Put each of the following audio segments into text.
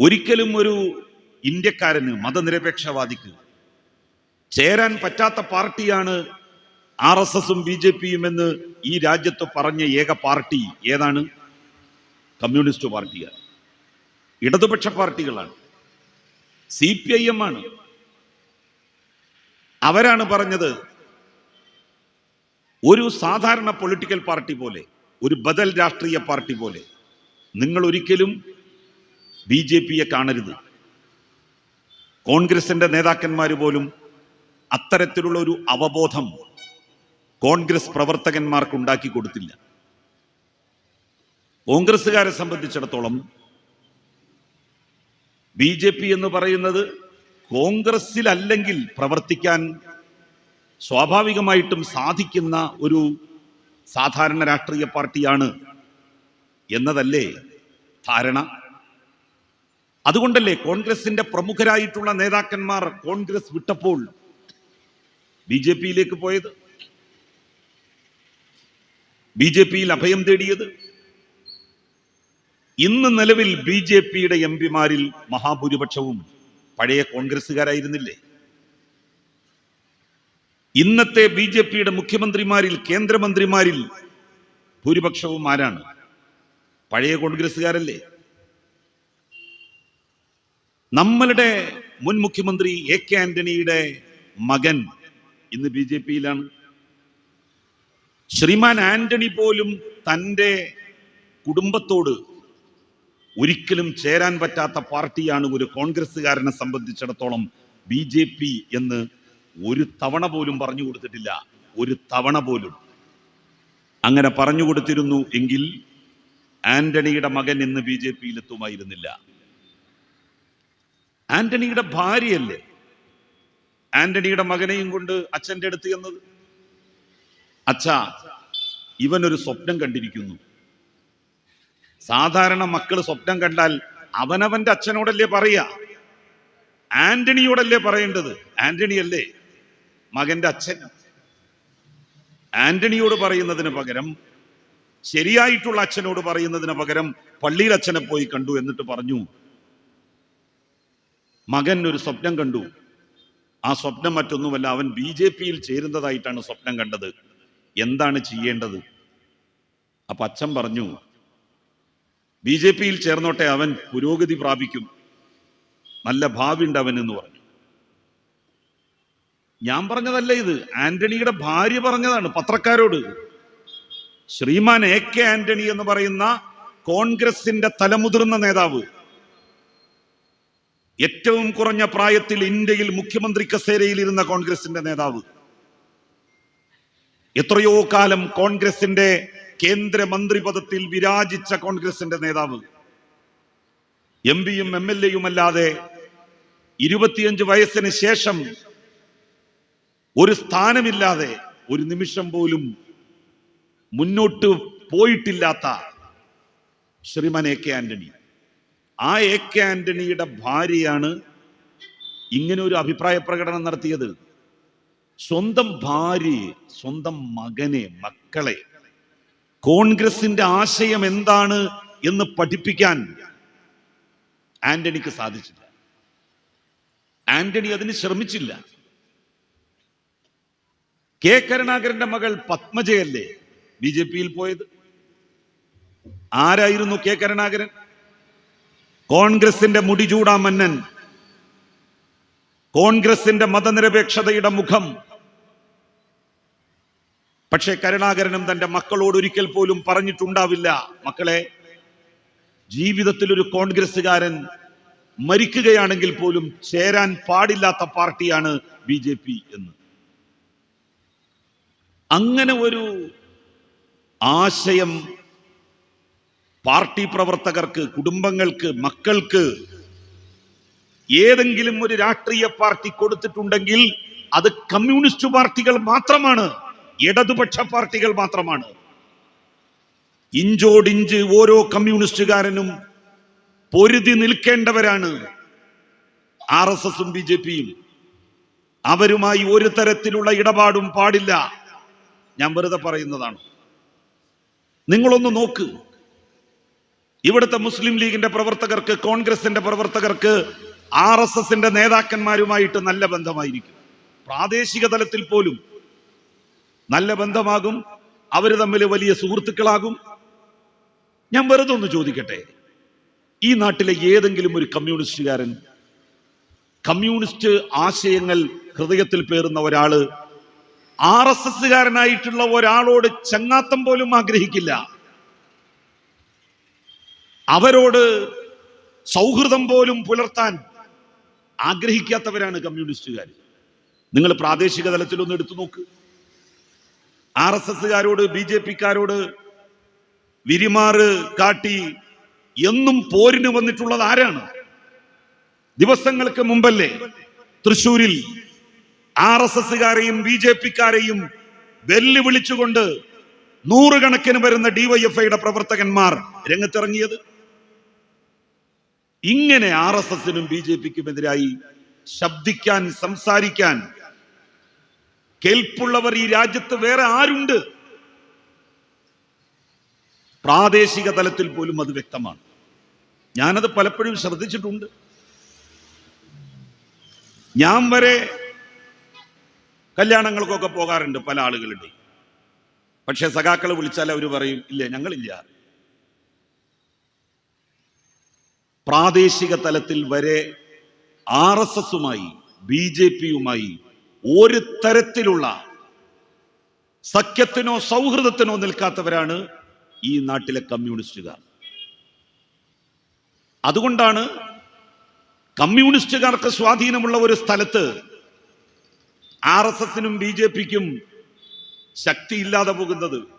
ഒരിക്കലും ഒരു ഇന്ത്യക്കാരന് മതനിരപേക്ഷവാദിക്ക് ചേരാൻ പറ്റാത്ത പാർട്ടിയാണ് ആർ എസ് എസും ബി ജെ പിയും എന്ന് ഈ രാജ്യത്ത് പറഞ്ഞ ഏക പാർട്ടി ഏതാണ്? കമ്മ്യൂണിസ്റ്റ് പാർട്ടിയാണ്. ഇടതുപക്ഷ പാർട്ടികളാണ്. സി പി ഐ എം ആണ്. അവരാണ് പറഞ്ഞത് ഒരു സാധാരണ പൊളിറ്റിക്കൽ പാർട്ടി പോലെ ഒരു ബദൽ രാഷ്ട്രീയ പാർട്ടി പോലെ നിങ്ങൾ ഒരിക്കലും ബി ജെ പിയെ കാണരുത്. കോൺഗ്രസിന്റെ നേതാക്കന്മാർ പോലും അത്തരത്തിലുള്ള ഒരു അവബോധം കോൺഗ്രസ് പ്രവർത്തകന്മാർക്ക് ഉണ്ടാക്കി കൊടുത്തില്ല. കോൺഗ്രസ്സുകാരെ സംബന്ധിച്ചിടത്തോളം ബി ജെ പി എന്ന് പറയുന്നത് കോൺഗ്രസിലല്ലെങ്കിൽ പ്രവർത്തിക്കാൻ സ്വാഭാവികമായിട്ടും സാധിക്കുന്ന ഒരു സാധാരണ രാഷ്ട്രീയ പാർട്ടിയാണ് എന്നതല്ലേ ധാരണ? അതുകൊണ്ടല്ലേ കോൺഗ്രസിന്റെ പ്രമുഖരായിട്ടുള്ള നേതാക്കന്മാർ കോൺഗ്രസ് വിട്ടപ്പോൾ ബി ജെ പിയിലേക്ക് പോയത്? ബി ജെ പിയിൽ അഭയം തേടിയത്? ഇന്ന് നിലവിൽ ബി ജെ പിയുടെ എം പിമാരിൽ മഹാഭൂരിപക്ഷവും പഴയ കോൺഗ്രസ്സുകാരായിരുന്നില്ലേ? ഇന്നത്തെ ബി ജെ പിയുടെ മുഖ്യമന്ത്രിമാരിൽ കേന്ദ്രമന്ത്രിമാരിൽ ഭൂരിപക്ഷവും ആരാണ്? പഴയ കോൺഗ്രസ്സുകാരല്ലേ? നമ്മളുടെ മുൻ മുഖ്യമന്ത്രി എ കെ ആന്റണിയുടെ മകൻ ഇന്ന് ബി ജെ പിയിലാണ്. ശ്രീമാൻ ആന്റണി പോലും തന്റെ കുടുംബത്തോട് ഒരിക്കലും ചേരാൻ പറ്റാത്ത പാർട്ടിയാണ് ഒരു കോൺഗ്രസ്സുകാരനെ സംബന്ധിച്ചിടത്തോളം ബി ജെ പി എന്ന് ഒരു തവണ പോലും പറഞ്ഞു കൊടുത്തിട്ടില്ല. ഒരു തവണ പോലും. അങ്ങനെ പറഞ്ഞു കൊടുത്തിരുന്നു എങ്കിൽ ആന്റണിയുടെ മകൻ ഇന്ന് ബി ജെ പിയിൽ എത്തുമായിരുന്നില്ല ആന്റണിയുടെ ഭാര്യയല്ലേ? ആന്റണിയുടെ മകനെയും കൊണ്ട് അച്ഛന്റെ അടുത്ത് ചെന്നത്? അച്ഛ ഇവനൊരു സ്വപ്നം കണ്ടിരിക്കുന്നു. സാധാരണ മക്കൾ സ്വപ്നം കണ്ടാൽ അവനവന്റെ അച്ഛനോടല്ലേ പറയാ? ആന്റണിയോടല്ലേ പറയേണ്ടത്? ആന്റണി അല്ലേ മകന്റെ അച്ഛൻ? ആന്റണിയോട് പറയുന്നതിന് പകരം ശരിയായിട്ടുള്ള അച്ഛനോട് പറയുന്നതിന് പകരം പള്ളിയിൽ അച്ഛനെ പോയി കണ്ടു എന്നിട്ട് പറഞ്ഞു മകൻ ഒരു സ്വപ്നം കണ്ടു. ആ സ്വപ്നം മറ്റൊന്നുമല്ല അവൻ ബി ജെ പിയിൽ ചേരുന്നതായിട്ടാണ് സ്വപ്നം കണ്ടത്. എന്താണ് ചെയ്യേണ്ടത്? അപ്പൊ അച്ഛൻ പറഞ്ഞു ബി ജെ പിയിൽ ചേർന്നോട്ടെ അവൻ പുരോഗതി പ്രാപിക്കും. നല്ല ഭാവി ഉണ്ട് അവൻ എന്ന് പറഞ്ഞു. ഞാൻ പറഞ്ഞതല്ല ഇത്. ആന്റണിയുടെ ഭാര്യ പറഞ്ഞതാണ് പത്രക്കാരോട്. ശ്രീമാൻ എ കെ ആന്റണി എന്ന് പറയുന്ന കോൺഗ്രസിന്റെ തലമുതിർന്ന നേതാവ്. ഏറ്റവും കുറഞ്ഞ പ്രായത്തിൽ ഇന്ത്യയിൽ മുഖ്യമന്ത്രി കസേരയിൽ ഇരുന്ന കോൺഗ്രസിന്റെ നേതാവ്. എത്രയോ കാലം കോൺഗ്രസിന്റെ കേന്ദ്രമന്ത്രി പദത്തിൽ വിരാജിച്ച കോൺഗ്രസിന്റെ നേതാവ്. എം പിയും എം എൽ എയുമല്ലാതെ ഇരുപത്തിയഞ്ച് വയസ്സിന് ശേഷം ഒരു സ്ഥാനമില്ലാതെ ഒരു നിമിഷം പോലും മുന്നോട്ട് പോയിട്ടില്ലാത്ത ശ്രീമാൻ എ കെ ആന്റണി. ആ എ കെ ആന്റണിയുടെ ഭാര്യയാണ് ഇങ്ങനെ ഒരു അഭിപ്രായ പ്രകടനം നടത്തിയത്. സ്വന്തം ഭാര്യയെ സ്വന്തം മകനെ മക്കളെ കോൺഗ്രസിന്റെ ആശയം എന്താണ് എന്ന് പഠിപ്പിക്കാൻ ആന്റണിക്ക് സാധിച്ചില്ല. ആന്റണി അതിന് ശ്രമിച്ചില്ല. കെ കരുണാകരന്റെ മകൾ പത്മജയല്ലേ ബി ജെ പിയിൽ പോയത്? ആരായിരുന്നു കെ കരുണാകരൻ? കോൺഗ്രസിന്റെ മുടിചൂടാ മന്നൻ. കോൺഗ്രസിന്റെ മതനിരപേക്ഷതയുടെ മുഖം. പക്ഷേ കരുണാകരനും തന്റെ മക്കളോട് ഒരിക്കൽ പോലും പറഞ്ഞിട്ടുണ്ടാവില്ല. മക്കളെ ജീവിതത്തിൽ ഒരു കോൺഗ്രസ്സുകാരൻ മരിക്കുകയാണെങ്കിൽ പോലും ചേരാൻ പാടില്ലാത്ത പാർട്ടിയാണ് ബി ജെ പി എന്ന്. അങ്ങനെ ഒരു ആശയം പാർട്ടി പ്രവർത്തകർക്ക് കുടുംബങ്ങൾക്ക് മക്കൾക്ക് ഏതെങ്കിലും ഒരു രാഷ്ട്രീയ പാർട്ടി കൊടുത്തിട്ടുണ്ടെങ്കിൽ അത് കമ്മ്യൂണിസ്റ്റ് പാർട്ടികൾ മാത്രമാണ് ഇടതുപക്ഷ പാർട്ടികൾ മാത്രമാണ്. ഇഞ്ചോടിഞ്ച് ഓരോ കമ്മ്യൂണിസ്റ്റുകാരനും പൊരുതി നിൽക്കേണ്ടവരാണ് ആർ എസ് എസും ബി ജെ പിയും. അവരുമായി ഒരു തരത്തിലുള്ള ഇടപാടും പാടില്ല. ഞാൻ വെറുതെ പറയുന്നതാണ്. നിങ്ങളൊന്ന് നോക്ക്. ഇവിടുത്തെ മുസ്ലിം ലീഗിന്റെ പ്രവർത്തകർക്ക് കോൺഗ്രസിന്റെ പ്രവർത്തകർക്ക് ആർ എസ് എസിന്റെ നേതാക്കന്മാരുമായിട്ട് നല്ല ബന്ധമായിരിക്കും. പ്രാദേശിക തലത്തിൽ പോലും നല്ല ബന്ധമാകും അവർ തമ്മിൽ വലിയ സുഹൃത്തുക്കളാകും. ഞാൻ വെറുതെ ഒന്ന് ചോദിക്കട്ടെ ഈ നാട്ടിലെ ഏതെങ്കിലും ഒരു കമ്മ്യൂണിസ്റ്റുകാരൻ കമ്മ്യൂണിസ്റ്റ് ആശയങ്ങൾ ഹൃദയത്തിൽ പേറുന്ന ഒരാൾ ആർ എസ് എസ്സുകാരനായിട്ടുള്ള ഒരാളോട് ചങ്ങാത്തം പോലും ആഗ്രഹിക്കില്ല. അവരോട് സൗഹൃദം പോലും പുലർത്താൻ ആഗ്രഹിക്കാത്തവരാണ് കമ്മ്യൂണിസ്റ്റുകാർ നിങ്ങൾ പ്രാദേശിക തലത്തിൽ ഒന്ന് എടുത്തു നോക്ക്. ആർ എസ് എസ്സുകാരോട് ബി ജെ പിക്കാരോട് വിരിമാറ് കാട്ടി എന്നും പോരിന് വന്നിട്ടുള്ളത് ആരാണ്? ദിവസങ്ങൾക്ക് മുമ്പല്ലേ തൃശൂരിൽ ആർ എസ് എസ്സുകാരെയും ബി ജെ പിക്കാരെയും വെല്ലുവിളിച്ചുകൊണ്ട് നൂറുകണക്കിന് വരുന്ന ഡിവൈഎഫ്ഐയുടെ പ്രവർത്തകന്മാർ രംഗത്തിറങ്ങിയത്? ഇങ്ങനെ ആർ എസ് എസിനും ബി ജെ പിക്കും എതിരായി ശബ്ദിക്കാൻ സംസാരിക്കാൻ കേൾപ്പുള്ളവർ ഈ രാജ്യത്ത് വേറെ ആരുണ്ട്? പ്രാദേശിക തലത്തിൽ പോലും അത് വ്യക്തമാണ്. ഞാനത് പലപ്പോഴും ശ്രദ്ധിച്ചിട്ടുണ്ട്. ഞാൻ വരെ കല്യാണങ്ങൾക്കൊക്കെ പോകാറുണ്ട് പല ആളുകളുടെ പക്ഷെ സഖാക്കൾ വിളിച്ചാൽ അവർ പറയും ഇല്ല ഞങ്ങളില്ല. പ്രാദേശിക തലത്തിൽ വരെ ആർ എസ് എസുമായി ബി ജെ പിയുമായി ഒരു തരത്തിലുള്ള സഖ്യത്തിനോ സൗഹൃദത്തിനോ നിൽക്കാത്തവരാണ് ഈ നാട്ടിലെ കമ്മ്യൂണിസ്റ്റുകാർ. അതുകൊണ്ടാണ് കമ്മ്യൂണിസ്റ്റുകാർക്ക് സ്വാധീനമുള്ള ഒരു സ്ഥലത്ത് ആർ എസ് എസിനും ബി ജെ പിക്കും ശക്തിയില്ലാതെ പോകുന്നത്.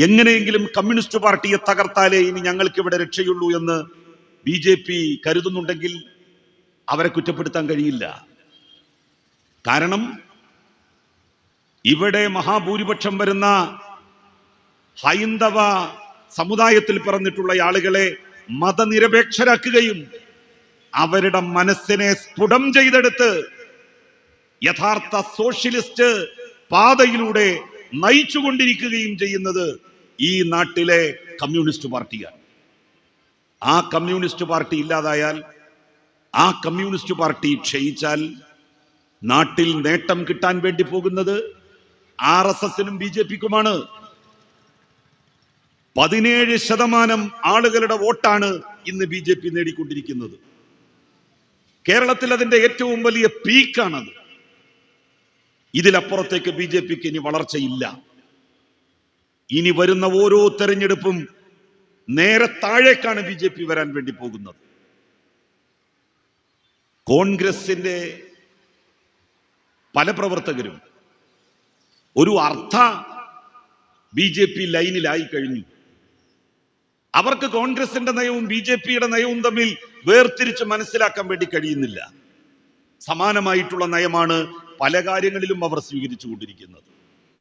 എങ്ങനെയെങ്കിലും കമ്മ്യൂണിസ്റ്റ് പാർട്ടിയെ തകർത്താലേ ഇനി ഞങ്ങൾക്ക് ഇവിടെ രക്ഷയുള്ളൂ എന്ന് ബി ജെ പി കരുതുന്നുണ്ടെങ്കിൽ അവരെ കുറ്റപ്പെടുത്താൻ കഴിയില്ല. കാരണം ഇവിടെ മഹാഭൂരിപക്ഷം വരുന്ന ഹൈന്ദവ സമുദായത്തിൽ പിറന്നിട്ടുള്ള ആളുകളെ മതനിരപേക്ഷരാക്കുകയും അവരുടെ മനസ്സിനെ സ്ഫുടം ചെയ്തെടുത്ത് യഥാർത്ഥ സോഷ്യലിസ്റ്റ് പാതയിലൂടെ നയിച്ചുകൊണ്ടിരിക്കുകയും ചെയ്യുന്നത് ഈ നാട്ടിലെ കമ്മ്യൂണിസ്റ്റ് പാർട്ടിയാണ്. ആ കമ്മ്യൂണിസ്റ്റ് പാർട്ടി ഇല്ലാതായാൽ ആ കമ്മ്യൂണിസ്റ്റ് പാർട്ടി ക്ഷയിച്ചാൽ നാട്ടിൽ നേട്ടം കിട്ടാൻ വേണ്ടി പോകുന്നത് ആർ എസ് എസിനും ബി ജെ പിക്കുമാണ്. പതിനേഴ് ശതമാനം ആളുകളുടെ വോട്ടാണ് ഇന്ന് ബി ജെ പി നേടിക്കൊണ്ടിരിക്കുന്നത്. കേരളത്തിൽ അതിന്റെ ഏറ്റവും വലിയ പീക്കാണത്. ഇതിലപ്പുറത്തേക്ക് ബി ജെ പിക്ക് ഇനി വളർച്ചയില്ല. ഇനി വരുന്ന ഓരോ തെരഞ്ഞെടുപ്പും നേരെ താഴേക്കാണ് ബി ജെ പി വരാൻ വേണ്ടി പോകുന്നത്. കോൺഗ്രസിന്റെ പല പ്രവർത്തകരും ഒരു അർത്ഥ ബി ജെ പി ലൈനിലായി കഴിഞ്ഞു. അവർക്ക് കോൺഗ്രസിന്റെ നയവും ബി ജെ പിയുടെ നയവും തമ്മിൽ വേർതിരിച്ച് മനസ്സിലാക്കാൻ വേണ്ടി കഴിയുന്നില്ല. സമാനമായിട്ടുള്ള നയമാണ് പല കാര്യങ്ങളിലും അവർ സ്വീകരിച്ചു കൊണ്ടിരിക്കുന്നത്